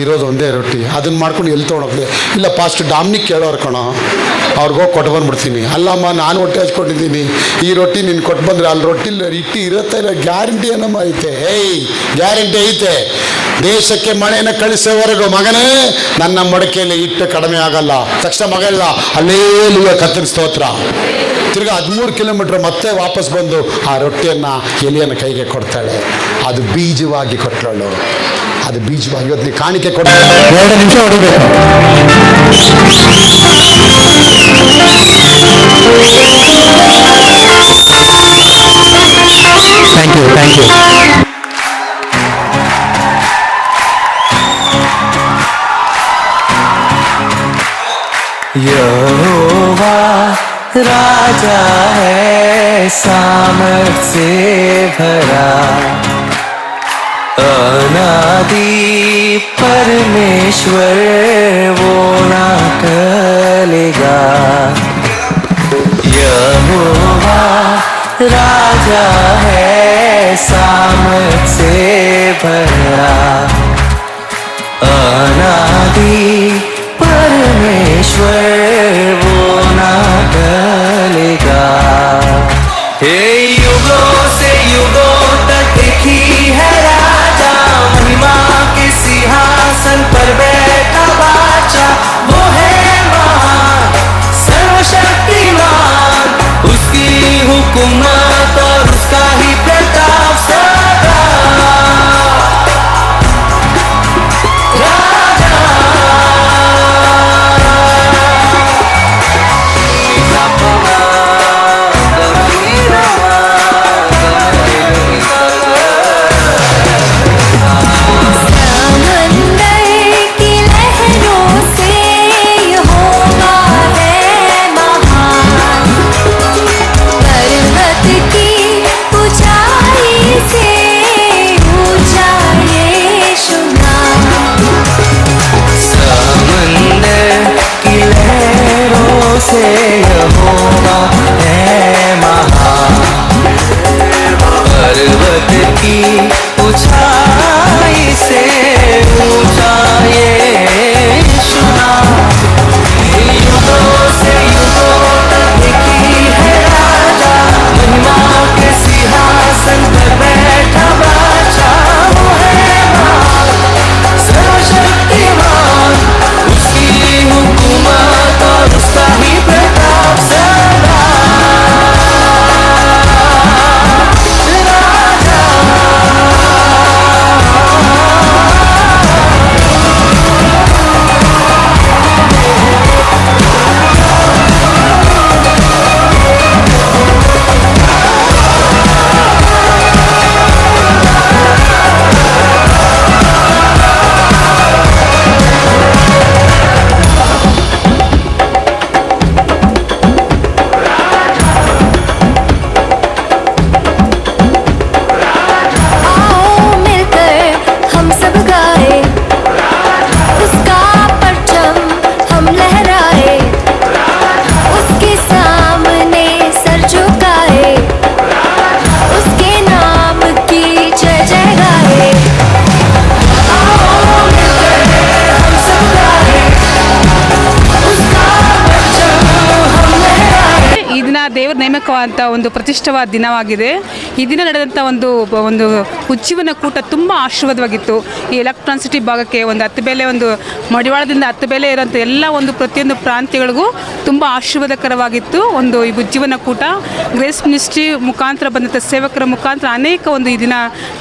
ಇರೋದು ಒಂದೇ ರೊಟ್ಟಿ. ಅದನ್ನ ಮಾಡ್ಕೊಂಡು ಎಲ್ಲಿ ತೊಗೊಂಡೋಗ್ಲಿ? ಇಲ್ಲ ಫಾಸ್ಟ್ ಡಾಮ್ನಿಕ್ ಕೇಳೋರು ಕಣೋ. ಅವ್ರಿಗೋಗಿ ಕೊಟ್ಟು ಬಂದ್ಬಿಡ್ತೀನಿ. ಅಲ್ಲಮ್ಮ, ನಾನು ಹೊಟ್ಟೆ ಹಚ್ಕೊಂಡಿದ್ದೀನಿ. ಈ ರೊಟ್ಟಿ ನೀನು ಕೊಟ್ಟು ಬಂದ್ರೆ ಅಲ್ಲಿ ರೊಟ್ಟಿ ಇಟ್ಟು ಇರುತ್ತೆ ಇಲ್ಲ ಗ್ಯಾರಂಟಿ ಏನಮ್ಮ ಐತೆ? ಏಯ್, ಗ್ಯಾರಂಟಿ ಐತೆ. ದೇಶಕ್ಕೆ ಮಳೆಯನ್ನು ಕಳಿಸೋವರೆಗೂ ಮಗನೇ, ನನ್ನ ಮಡಕೆಯಲ್ಲಿ ಇಟ್ಟು ಕಡಿಮೆ ಆಗಲ್ಲ. ತಕ್ಷಣ ಮಗ ಇಲ್ಲ ಅಲ್ಲೇ ಕತ್ತರಿಸ್ತೋತ್ರ ಸ್ತೋತ್ರ. ತಿರ್ಗ ಹದಿಮೂರು ಕಿಲೋಮೀಟ್ರ್ ಮತ್ತೆ ವಾಪಸ್ ಬಂದು ಆ ರೊಟ್ಟಿಯನ್ನು ಎಲಿಯನ್ನು ಕೈಗೆ ಕೊಡ್ತಾಳೆ. ಅದು ಬೀಜವಾಗಿ ಕೊಟ್ಟಳು ಅದು ಬೀಜವಾಗಿ ಇವತ್ತು ನೀವು ಕಾಣಿಕೆ ಕೊಡ ಎರಡು ನಿಮಿಷ ಹೊಡಿಬೇಕು ಥ್ಯಾಂಕ್ ಯು ಥ್ಯಾಂಕ್ ಯು यहोवा राजा है सामर्थ से भरा अनादि परमेश्वर वो ना टलेगा यहोवा राजा है सामर्थ से भरा। ನೇಮಕವಾದಂಥ ಒಂದು ಪ್ರತಿಷ್ಠವಾದ ದಿನವಾಗಿದೆ. ಈ ದಿನ ನಡೆದಂಥ ಒಂದು ಒಂದು ಉಜ್ಜೀವನ ಕೂಟ ತುಂಬ ಆಶೀರ್ವಾದವಾಗಿತ್ತು. ಈ ಎಲೆಕ್ಟ್ರಾನ್ ಸಿಟಿ ಭಾಗಕ್ಕೆ ಒಂದು ಹತ್ತು ಬೆಲೆ, ಒಂದು ಮಡಿವಾಳದಿಂದ ಹತ್ತು ಬೆಲೆ ಇರೋಂಥ ಎಲ್ಲ ಒಂದು ಪ್ರತಿಯೊಂದು ಪ್ರಾಂತ್ಯಗಳಿಗೂ ತುಂಬ ಆಶೀರ್ವಾದಕರವಾಗಿತ್ತು ಒಂದು ಈ ಉಜ್ಜೀವನ ಕೂಟ. ಗ್ರೇಸ್ ಮಿನಿಸ್ಟ್ರಿ ಮುಖಾಂತರ ಬಂದಂಥ ಸೇವಕರ ಮುಖಾಂತರ ಅನೇಕ ಒಂದು ಈ ದಿನ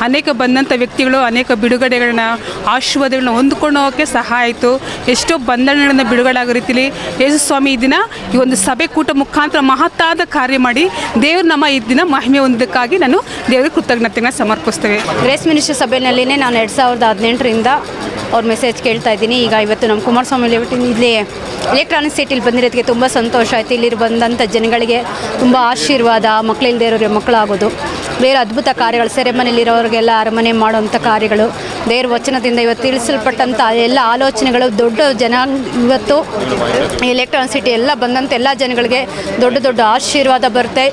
ಅನೇಕ ಬಂದಂಥ ವ್ಯಕ್ತಿಗಳು, ಅನೇಕ ಬಿಡುಗಡೆಗಳನ್ನ, ಆಶೀರ್ವಾದಗಳನ್ನ ಹೊಂದ್ಕೊಂಡು ಹೋಗೋಕ್ಕೆ ಸಹಾಯ ಆಯಿತು. ಎಷ್ಟೋ ಬಂಧನಗಳನ್ನು ಬಿಡುಗಡೆ ಆಗೋ ರೀತಿಲಿ ಯೇಸು ಸ್ವಾಮಿ ಈ ದಿನ ಈ ಒಂದು ಸಭೆ ಕೂಟ ಮುಖಾಂತರ ಮಹತ್ತಾದ ಕಾರ್ಯ ಮಾಡಿ ದೇವರು ನಮ್ಮ ಈ ದಿನ ಮಹಿಮೆ ಹೊಂದಕ್ಕಾಗಿ ನಾನು ದೇವರಿಗೆ ಕೃತಜ್ಞತೆಗಳನ್ನ ಸಮರ್ಪಿಸ್ತೇವೆ. ರೇಸ್ ಮಿನಿಸ್ಟರ್ ಸಭೆಯಲ್ಲಿನೇ ನಾನು ಎರಡು ಸಾವಿರದ ಹದಿನೆಂಟರಿಂದ ಅವ್ರ ಮೆಸೇಜ್ ಕೇಳ್ತಾ ಇದ್ದೀನಿ. ಈಗ ಇವತ್ತು ನಮ್ಮ ಕುಮಾರಸ್ವಾಮಿ ಲೇಔಟ್ ಇಲ್ಲಿ ಎಲೆಕ್ಟ್ರಾನಿಕ್ ಸಿಟಿಲಿ ಬಂದಿರೋದಕ್ಕೆ ತುಂಬ ಸಂತೋಷ ಆಯಿತು. ಇಲ್ಲಿ ಬಂದಂಥ ಜನಗಳಿಗೆ ತುಂಬ ಆಶೀರ್ವಾದ ಮಕ್ಕಳಿಲ್ಲದೆ ಇರೋರಿಗೆ ಮಕ್ಕಳಾಗೋದು. ಬೇರೆ ಅದ್ಭುತ ಕಾರ್ಯಗಳು ಸೆರೆಮನೆಯಲ್ಲಿರೋರಿಗೆಲ್ಲ ಅರಮನೆ ಮಾಡುವಂಥ ಕಾರ್ಯಗಳು. ದೇವ್ರ ವಚನದಿಂದ ಇವತ್ತು ತಿಳಿಸಲ್ಪಟ್ಟಂಥ ಎಲ್ಲ ಆಲೋಚನೆಗಳು ದೊಡ್ಡ ಜನ ಇವತ್ತು ಎಲೆಕ್ಟ್ರಾನಿಕ್ ಸಿಟಿ ಎಲ್ಲ ಬಂದಂಥ ಎಲ್ಲ ಜನಗಳಿಗೆ ದೊಡ್ಡ ದೊಡ್ಡ ಆಶೀರ್ವಾದ ಬರುತ್ತೆ.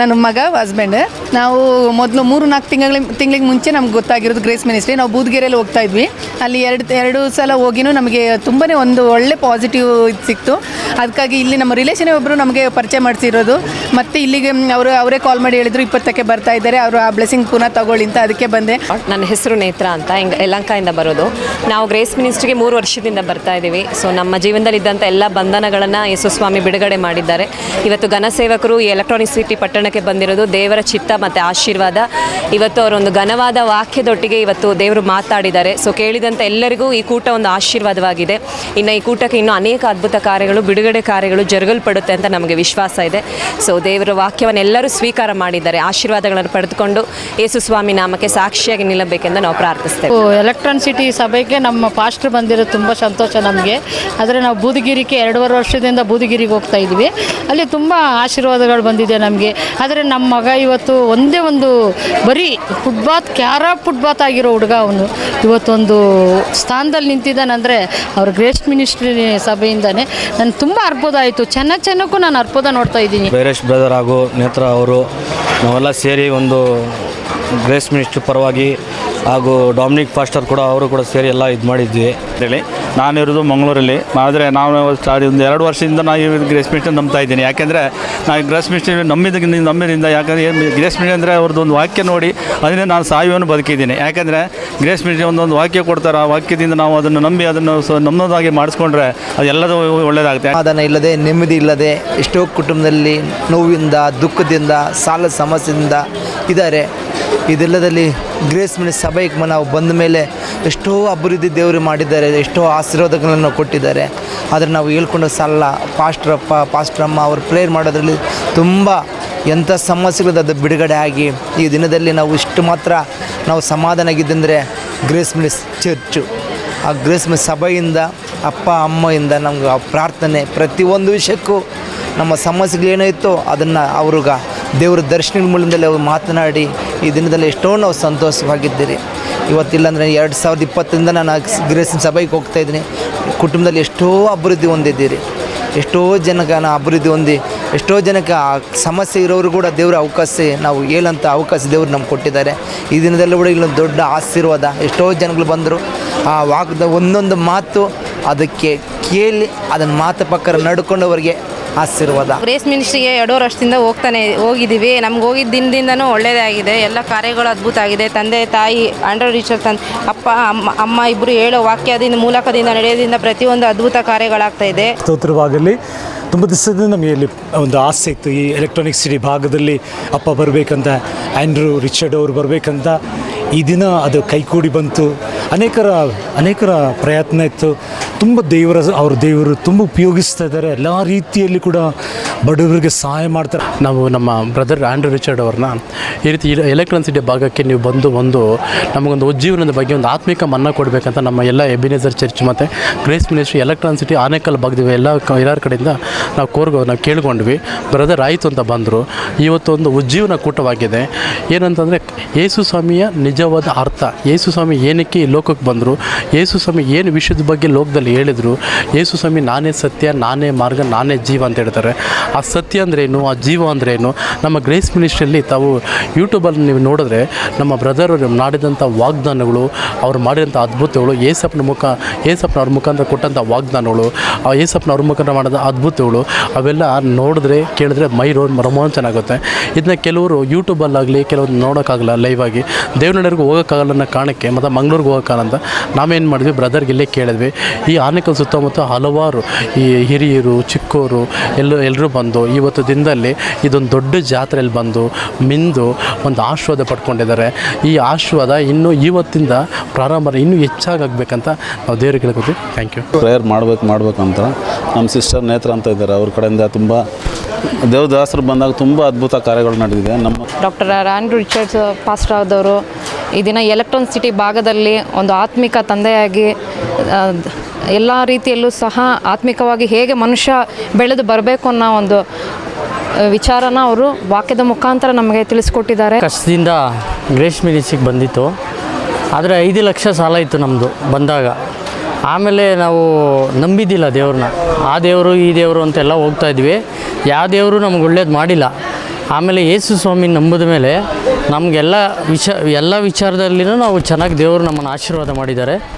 ನನ್ನ ಮಗ ಹಸ್ಬೆಂಡ್ ನಾವು ಮೊದಲು ಮೂರು ನಾಲ್ಕು ತಿಂಗಳ ತಿಂಗಳಿಗೆ ಮುಂಚೆ ನಮ್ಗೆ ಗೊತ್ತಾಗಿರೋದು ಗ್ರೇಸ್ ಮಿನಿಸ್ಟ್ರಿ ನಾವು ಬೂದ್ಗೆರೆಯಲ್ಲಿ ಹೋಗ್ತಾ ಇದ್ವಿ. ಅಲ್ಲಿ ಎರಡು ಎರಡು ಸಲ ಹೋಗಿನೂ ನಮಗೆ ತುಂಬಾ ಒಂದು ಒಳ್ಳೆ ಪಾಸಿಟಿವ್ ಇದು ಸಿಕ್ತು. ಅದಕ್ಕಾಗಿ ಇಲ್ಲಿ ನಮ್ಮ ರಿಲೇಷನ್ ಒಬ್ಬರು ನಮಗೆ ಪರಿಚಯ ಮಾಡಿಸಿರೋದು. ಮತ್ತು ಇಲ್ಲಿಗೆ ಅವರು ಅವರೇ ಕಾಲ್ ಮಾಡಿ ಹೇಳಿದ್ರು ಇಪ್ಪತ್ತಕ್ಕೆ ಬರ್ತಾ ಇದ್ದಾರೆ. ಅವರು ಆ ಬ್ಲೆಸ್ಸಿಂಗ್ ಪುನಃ ತಗೊಳ್ಳಿ ಅಂತ ಅದಕ್ಕೆ ಬಂದೆ. ನನ್ನ ಹೆಸರು ನೇತ್ರ ಅಂತ. ಹಿಂಗೆ ಬರೋದು. ನಾವು ಗ್ರೇಸ್ ಮಿನಿಸ್ಟ್ರಿಗೆ ಮೂರು ವರ್ಷದಿಂದ ಬರ್ತಾ ಇದ್ದೀವಿ ಸೊ ನಮ್ಮ ಜೀವನದಲ್ಲಿದ್ದಂಥ ಎಲ್ಲ ಬಂಧನಗಳನ್ನು ಯೇಸುಸ್ವಾಮಿ ಬಿಡುಗಡೆ ಮಾಡಿದ್ದಾರೆ. ಇವತ್ತು ಘನಸೇವಕರು ಈ ಎಲೆಕ್ಟ್ರಾನಿಕ್ ಸಿಟಿ ಪಟ್ಟಣಕ್ಕೆ ಬಂದಿರೋದು ದೇವರ ಚಿತ್ತ ಮತ್ತು ಆಶೀರ್ವಾದ. ಇವತ್ತು ಅವರೊಂದು ಘನವಾದ ವಾಕ್ಯದೊಟ್ಟಿಗೆ ಇವತ್ತು ದೇವರು ಮಾತಾಡಿದ್ದಾರೆ. ಸೊ ಕೇಳಿದಂಥ ಎಲ್ಲರಿಗೂ ಈ ಕೂಟ ಒಂದು ಆಶೀರ್ವಾದವಾಗಿದೆ. ಇನ್ನು ಈ ಕೂಟಕ್ಕೆ ಇನ್ನೂ ಅನೇಕ ಅದ್ಭುತ ಕಾರ್ಯಗಳು, ಬಿಡುಗಡೆ ಕಾರ್ಯಗಳು ಜರುಗಲ್ಪಡುತ್ತೆ ಅಂತ ನಮಗೆ ವಿಶ್ವಾಸ ಇದೆ. ಸೊ ದೇವರ ವಾಕ್ಯವನ್ನು ಎಲ್ಲರೂ ಸ್ವೀಕಾರ ಮಾಡಿದ್ದಾರೆ. ಆಶೀರ್ವಾದಗಳನ್ನು ಪಡೆದುಕೊಂಡು ಯೇಸುಸ್ವಾಮಿ ನಾಮಕ್ಕೆ ಸಾಕ್ಷಿಯಾಗಿ ನಿಲ್ಲಬೇಕೆಂದು ನಾವು ಪ್ರಾರ್ಥಿಸ್ತೇವೆ. ಎಲೆಕ್ಟ್ರಾನ್ ಸಿಟಿ ಸಭೆಗೆ ನಮ್ಮ ಪಾಸ್ಟ್ರ್ ಬಂದಿರೋದು ತುಂಬ ಸಂತೋಷ ನಮಗೆ. ಆದರೆ ನಾವು ಬೂದಿಗಿರಿಗೆ ಎರಡೂವರೆ ವರ್ಷದಿಂದ ಬೂದಿಗಿರಿಗೆ ಹೋಗ್ತಾ ಇದ್ವಿ. ಅಲ್ಲಿ ತುಂಬ ಆಶೀರ್ವಾದಗಳು ಬಂದಿದೆ ನಮಗೆ. ಆದರೆ ನಮ್ಮ ಮಗ ಇವತ್ತು ಒಂದೇ ಒಂದು ಬರೀ ಫುಟ್ಬಾತ್ ಕ್ಯಾರ ಫುಟ್ಬಾತ್ ಆಗಿರೋ ಹುಡುಗ ಅವನು. ಇವತ್ತೊಂದು ಸ್ಥಾನದಲ್ಲಿ ನಿಂತಿದ್ದಾನಂದರೆ ಅವ್ರ ಗ್ರೇಸ್ಟ್ ಮಿನಿಸ್ಟ್ರಿ ಸಭೆಯಿಂದನೇ ನಾನು ತುಂಬ ಅರ್ಬುದ ಆಯಿತು. ಚೆನ್ನ ಚೆನ್ನಕ್ಕೂ ನಾನು ಅರ್ಬುದ ನೋಡ್ತಾ ಇದ್ದೀನಿ. ಬೈರೇಶ್ ಬ್ರದರ್ ಹಾಗೂ ನೇತ್ರ ಅವರು ನಾವೆಲ್ಲ ಸೇರಿ ಒಂದು ಗ್ರೇಸ್ ಮಿನಿಸ್ಟ್ರ್ ಪರವಾಗಿ ಹಾಗೂ ಡಾಮಿನಿಕ್ ಫಾಸ್ಟರ್ ಕೂಡ ಅವರು ಕೂಡ ಸೇರಿ ಎಲ್ಲ ಇದು ಮಾಡಿದ್ವಿ. ಅಂತೇಳಿ ನಾನಿರೋದು ಮಂಗಳೂರಲ್ಲಿ ಆದರೆ ನಾವು ಒಂದು ಎರಡು ವರ್ಷದಿಂದ ನಾನು ಈ ಗ್ರೇಸ್ ಮಿನಿಸ್ಟರ್ ನಂಬ್ತಾ ಇದ್ದೀನಿ. ಯಾಕೆಂದರೆ ನಾನು ಗ್ರೇಸ್ ಮಿಸ್ಟ್ರಿ ನಂಬಿದ ನಂಬಿದಿಂದ ಯಾಕಂದರೆ ಗ್ರೇಸ್ ಮಿನಿಸ್ಟರ್ ಅಂದರೆ ಅವ್ರದ್ದು ಒಂದು ವಾಕ್ಯ ನೋಡಿ ಅದನ್ನೇ ನಾನು ಸಾಯುವನ್ನು ಬದುಕಿದ್ದೀನಿ. ಯಾಕೆಂದರೆ ಗ್ರೇಸ್ ಮಿನಿಸ್ಟರ್ ಒಂದೊಂದು ವಾಕ್ಯ ಕೊಡ್ತಾರೆ ಆ ವಾಕ್ಯದಿಂದ ನಾವು ಅದನ್ನು ನಂಬಿ ಅದನ್ನು ಸೊ ನಮ್ಮದಾಗಿ ಮಾಡಿಸ್ಕೊಂಡ್ರೆ ಅದೆಲ್ಲದೂ ಎಲ್ಲದೂ ಒಳ್ಳೆಯದಾಗುತ್ತೆ ಸಮಾಧಾನ ಇಲ್ಲದೆ ನೆಮ್ಮದಿ ಇಲ್ಲದೆ ಎಷ್ಟೋ ಕುಟುಂಬದಲ್ಲಿ ನೋವಿಂದ ದುಃಖದಿಂದ ಸಾಲ ಸಮಸ್ಯೆಯಿಂದ ಇದ್ದಾರೆ. ಇದೆಲ್ಲದಲ್ಲಿ ಗ್ರೇಸ್ ಮನೆ ಸಭೆಗೆ ನಾವು ಬಂದ ಮೇಲೆ ಎಷ್ಟೋ ಅಭಿವೃದ್ಧಿ ದೇವರು ಮಾಡಿದ್ದಾರೆ, ಎಷ್ಟೋ ಆಶೀರ್ವಾದಗಳನ್ನು ಕೊಟ್ಟಿದ್ದಾರೆ. ಆದರೆ ನಾವು ಹೇಳ್ಕೊಂಡು ಸಲ್ಲ ಪಾಸ್ಟ್ರಪ್ಪ ಪಾಸ್ಟ್ರಮ್ಮ ಅವರು ಪ್ರೇಯರ್ ಮಾಡೋದ್ರಲ್ಲಿ ತುಂಬ ಎಂಥ ಸಮಸ್ಯೆಗಳದ್ದು ಅದು ಬಿಡುಗಡೆ ಆಗಿ. ಈ ದಿನದಲ್ಲಿ ನಾವು ಇಷ್ಟು ಮಾತ್ರ ನಾವು ಸಮಾಧಾನ ಆಗಿದ್ದಂದರೆ ಗ್ರೇಸ್ ಮಿಸ್ ಚರ್ಚು. ಆ ಗ್ರೇಸ್ ಮಿಸ್ ಸಭೆಯಿಂದ, ಅಪ್ಪ, ಅಮ್ಮಯಿಂದ ನಮ್ಗೆ ಆ ಪ್ರಾರ್ಥನೆ ಪ್ರತಿಯೊಂದು ವಿಷಯಕ್ಕೂ ನಮ್ಮ ಸಮಸ್ಯೆಗಳೇನಾಯಿತೋ ಅದನ್ನು ಅವ್ರಿಗ ದೇವರ ದರ್ಶನ ಮೂಲದಲ್ಲಿ ಅವರು ಮಾತನಾಡಿ ಈ ದಿನದಲ್ಲಿ ಎಷ್ಟೋ ನಾವು ಸಂತೋಷವಾಗಿದ್ದೀರಿ. ಇವತ್ತಿಲ್ಲಾಂದರೆ ಎರಡು ಸಾವಿರದ ಇಪ್ಪತ್ತರಿಂದ ನಾನು ಆ ಸಭೆಗೆ ಹೋಗ್ತಾ ಇದ್ದೀನಿ. ಕುಟುಂಬದಲ್ಲಿ ಎಷ್ಟೋ ಅಭಿವೃದ್ಧಿ ಹೊಂದಿದ್ದೀರಿ. ಎಷ್ಟೋ ಜನಕ್ಕೆ ನಾನು ಅಭಿವೃದ್ಧಿ ಹೊಂದಿ, ಎಷ್ಟೋ ಜನಕ್ಕೆ ಆ ಸಮಸ್ಯೆ ಇರೋರು ಕೂಡ ದೇವರ ಅವಕಾಶ, ನಾವು ಹೇಳಂಥ ಅವಕಾಶ ದೇವರು ನಮ್ಗೆ ಕೊಟ್ಟಿದ್ದಾರೆ. ಈ ದಿನದಲ್ಲೂ ಕೂಡ ಇಲ್ಲೊಂದು ದೊಡ್ಡ ಆಶೀರ್ವಾದ, ಎಷ್ಟೋ ಜನಗಳು ಬಂದರು. ಆ ವಾಕ್ದ ಒಂದೊಂದು ಮಾತು ಅದಕ್ಕೆ ಕೇಳಿ, ಅದನ್ನು ಮಾತು ಪಕ್ಕರ ನಡ್ಕೊಂಡವರಿಗೆ ಆಶೀರ್ವಾದ. ಗ್ರೇಸ್ ಮಿನಿಸ್ಟ್ರಿಗೆ ಎರಡೂವರೆ ವರ್ಷದಿಂದ ಹೋಗ್ತಾನೆ ಹೋಗಿದ್ದೀವಿ. ನಮ್ಗೆ ಹೋಗಿದ್ದ ದಿನದಿಂದನೂ ಒಳ್ಳೆಯದೇ ಆಗಿದೆ. ಎಲ್ಲ ಕಾರ್ಯಗಳು ಅದ್ಭುತ ಆಗಿದೆ. ತಂದೆ ತಾಯಿ ಆಂಡ್ರೋ ರೀಚರ್ ತನ್ ಅಪ್ಪ ಅಮ್ಮ ಅಮ್ಮ ಇಬ್ಬರು ಹೇಳೋ ವಾಕ್ಯದಿಂದ ಮೂಲಕದಿಂದ ನಡೆಯೋದ್ರಿಂದ ಪ್ರತಿಯೊಂದು ಅದ್ಭುತ ಕಾರ್ಯಗಳಾಗ್ತಾ ಇದೆ. ಸ್ತೋತ್ರವಾಗಲಿ. ತುಂಬ ದಿವಸದಿಂದ ನಮಗೆ ಇಲ್ಲಿ ಒಂದು ಆಸೆ ಇತ್ತು. ಈ ಎಲೆಕ್ಟ್ರಾನಿಕ್ ಸಿಟಿ ಭಾಗದಲ್ಲಿ ಅಪ್ಪ ಬರಬೇಕಂತ ಆ್ಯಂಡ್ರೂ ರಿಚರ್ಡ್ ಅವರು ಬರಬೇಕಂತ. ಈ ದಿನ ಅದು ಕೈಕೂಡಿ ಬಂತು. ಅನೇಕರ ಅನೇಕರ ಪ್ರಯತ್ನ ಇತ್ತು. ತುಂಬ ದೇವರ ಅವ್ರ ದೇವರು ತುಂಬ ಉಪಯೋಗಿಸ್ತಾ ಇದ್ದಾರೆ. ಎಲ್ಲ ರೀತಿಯಲ್ಲಿ ಕೂಡ ಬಡವರಿಗೆ ಸಹಾಯ ಮಾಡ್ತಾರೆ. ನಾವು ನಮ್ಮ ಬ್ರದರ್ ಆ್ಯಂಡ್ರೂ ರಿಚರ್ಡ್ ಅವ್ರನ್ನ ಈ ರೀತಿ ಎಲೆಕ್ಟ್ರಾನ್ ಸಿಟಿ ಭಾಗಕ್ಕೆ ನೀವು ಬಂದು ಒಂದು ನಮಗೊಂದು ಉಜ್ಜೀವನದ ಬಗ್ಗೆ ಒಂದು ಆತ್ಮಿಕ ಮನ್ನ ಕೊಡಬೇಕಂತ ನಮ್ಮ ಎಲ್ಲ ಎಬಿನೇಸರ್ ಚರ್ಚ್ ಮತ್ತು Grace ministry electron city Anekal ಭಾಗದಿವೆ ಎಲ್ಲ ಎಲ್ಲರ ಕಡೆಯಿಂದ ನಾವು ಕೋರ್ಗೋ ನಾವು ಕೇಳ್ಕೊಂಡ್ವಿ. ಬ್ರದರ್ ಆಯಿತು ಅಂತ ಬಂದರು. ಇವತ್ತು ಒಂದು ಉಜ್ಜೀವನ ಕೂಟವಾಗಿದೆ. ಏನಂತಂದರೆ ಯೇಸು ಸ್ವಾಮಿಯ ನಿಜವಾದ ಅರ್ಥ. ಯೇಸು ಸ್ವಾಮಿ ಏನಕ್ಕೆ ಈ ಲೋಕಕ್ಕೆ ಬಂದರು? ಯೇಸು ಸ್ವಾಮಿ ಏನು ವಿಷಯದ ಬಗ್ಗೆ ಲೋಕದಲ್ಲಿ ಹೇಳಿದರು? ಯೇಸು ಸ್ವಾಮಿ ನಾನೇ ಸತ್ಯ, ನಾನೇ ಮಾರ್ಗ, ನಾನೇ ಜೀವ ಅಂತ ಹೇಳ್ತಾರೆ. ಆ ಸತ್ಯ ಅಂದ್ರೇನು, ಆ ಜೀವ ಅಂದ್ರೇನು, ನಮ್ಮ ಗ್ರೇಸ್ ಮಿನಿಸ್ಟ್ರಿಯಲ್ಲಿ ತಾವು ಯೂಟ್ಯೂಬಲ್ಲಿ ನೀವು ನೋಡಿದ್ರೆ ನಮ್ಮ ಬ್ರದರ್ ಮಾಡಿದಂಥ ವಾಗ್ದಾನಗಳು, ಅವ್ರು ಮಾಡಿದಂಥ ಅದ್ಭುತಗಳು ಏಸಪ್ಪನ ಮುಖ ಏಸಪ್ಪನ ಅವ್ರ ಮುಖಾಂತರ ಕೊಟ್ಟಂಥ ವಾಗ್ದಾನಗಳು, ಆ ಏಸಪ್ಪನ ಅವ್ರ ಮುಖಾಂತರ ಮಾಡಿದ ಅದ್ಭುತಗಳು, ಅವೆಲ್ಲ ನೋಡಿದ್ರೆ, ಕೇಳಿದ್ರೆ ಮೈ ರೋ, ರೋಮಾಂಚನ ಆಗುತ್ತೆ. ಇದನ್ನ ಕೆಲವರು ಯೂಟ್ಯೂಬಲ್ಲಾಗಲಿ ಕೆಲವರು ನೋಡೋಕ್ಕಾಗಲ್ಲ ಲೈವ್ ಆಗಿ. ದೇವನಹಳ್ಳಿಗೆ ಹೋಗೋಕ್ಕಾಗಲ್ಲ ಅನ್ನೋ ಕಾರಣಕ್ಕೆ, ಮತ್ತು ಮಂಗ್ಳೂರಿಗೆ ಹೋಗೋಕ್ಕಾಗಲ್ಲ ಅಂತ ನಾವೇನು ಮಾಡಿದ್ವಿ ಬ್ರದರ್ಗೆ ಇಲ್ಲೇ ಕೇಳಿದ್ವಿ. ಈ ಆನೆಕಲ್ ಸುತ್ತಮುತ್ತ ಹಲವಾರು ಈ ಹಿರಿಯರು, ಚಿಕ್ಕೋರು, ಎಲ್ಲ ಎಲ್ಲರೂ ಇವತ್ತು ದಿನದಲ್ಲಿ ಇದೊಂದು ದೊಡ್ಡ ಜಾತ್ರೆಯಲ್ಲಿ ಬಂದು ಮಿಂದು ಒಂದು ಆಶೀರ್ವಾದ ಪಡ್ಕೊಂಡಿದ್ದಾರೆ. ಈ ಆಶೀರ್ವಾದ ಇನ್ನೂ ಇವತ್ತಿಂದ ಪ್ರಾರಂಭ ಇನ್ನೂ ಹೆಚ್ಚಾಗಬೇಕಂತ ನಾವು ದೇವರಿಗೆ ಕೇಳ್ಕೊತೀವಿ. ಥ್ಯಾಂಕ್ ಯು ಪ್ರೇಯರ್ ಮಾಡ್ಬೇಕು ಮಾಡ್ಬೇಕಂತ ಅಂತ. ನಮ್ಮ ಸಿಸ್ಟರ್ ನೇತ್ರ ಅಂತ ಇದ್ದಾರೆ. ಅವ್ರ ಕಡೆಯಿಂದ ತುಂಬ ದೇವದಾಸರು ಬಂದಾಗ ತುಂಬ ಅದ್ಭುತ ಕಾರ್ಯಗಳು ನಡೆದಿದೆ. ನಮ್ಮ ಡಾಕ್ಟರ್ ಆ್ಯಂಡ್ರೂ ರಿಚರ್ಡ್ಸ್ ಪಾಸ್ಟರ್ ಆದವರು ಈ ದಿನ ಎಲೆಕ್ಟ್ರಾನ್ ಸಿಟಿ ಭಾಗದಲ್ಲಿ ಒಂದು ಆತ್ಮಿಕ ತಂದೆಯಾಗಿ ಎಲ್ಲ ರೀತಿಯಲ್ಲೂ ಸಹ ಆತ್ಮಿಕವಾಗಿ ಹೇಗೆ ಮನುಷ್ಯ ಬೆಳೆದು ಬರಬೇಕು ಅನ್ನೋ ಒಂದು ವಿಚಾರನ ಅವರು ವಾಕ್ಯದ ಮುಖಾಂತರ ನಮಗೆ ತಿಳಿಸ್ಕೊಟ್ಟಿದ್ದಾರೆ. ಕಷ್ಟದಿಂದ ಗ್ರೇಸ್ ಮಿನಿಸಿಗೆ ಬಂದಿತ್ತು. ಆದರೆ ಐದು ಲಕ್ಷ ಸಾಲ ಇತ್ತು ನಮ್ಮದು ಬಂದಾಗ. ಆಮೇಲೆ ನಾವು ನಂಬಿದ್ದಿಲ್ಲ ದೇವ್ರನ್ನ. ಆ ದೇವರು, ಈ ದೇವರು ಅಂತೆಲ್ಲ ಹೋಗ್ತಾ ಇದ್ವಿ. ಯಾವ ದೇವರು ನಮ್ಗೆ ಒಳ್ಳೇದು ಮಾಡಿಲ್ಲ. ಆಮೇಲೆ ಯೇಸು ಸ್ವಾಮಿ ನಂಬಿದ ಮೇಲೆ ನಮಗೆಲ್ಲ ವಿಚ, ಎಲ್ಲ ವಿಚಾರದಲ್ಲಿನೂ ನಾವು ಚೆನ್ನಾಗಿ ದೇವರು ನಮ್ಮನ್ನು ಆಶೀರ್ವಾದ ಮಾಡಿದ್ದಾರೆ.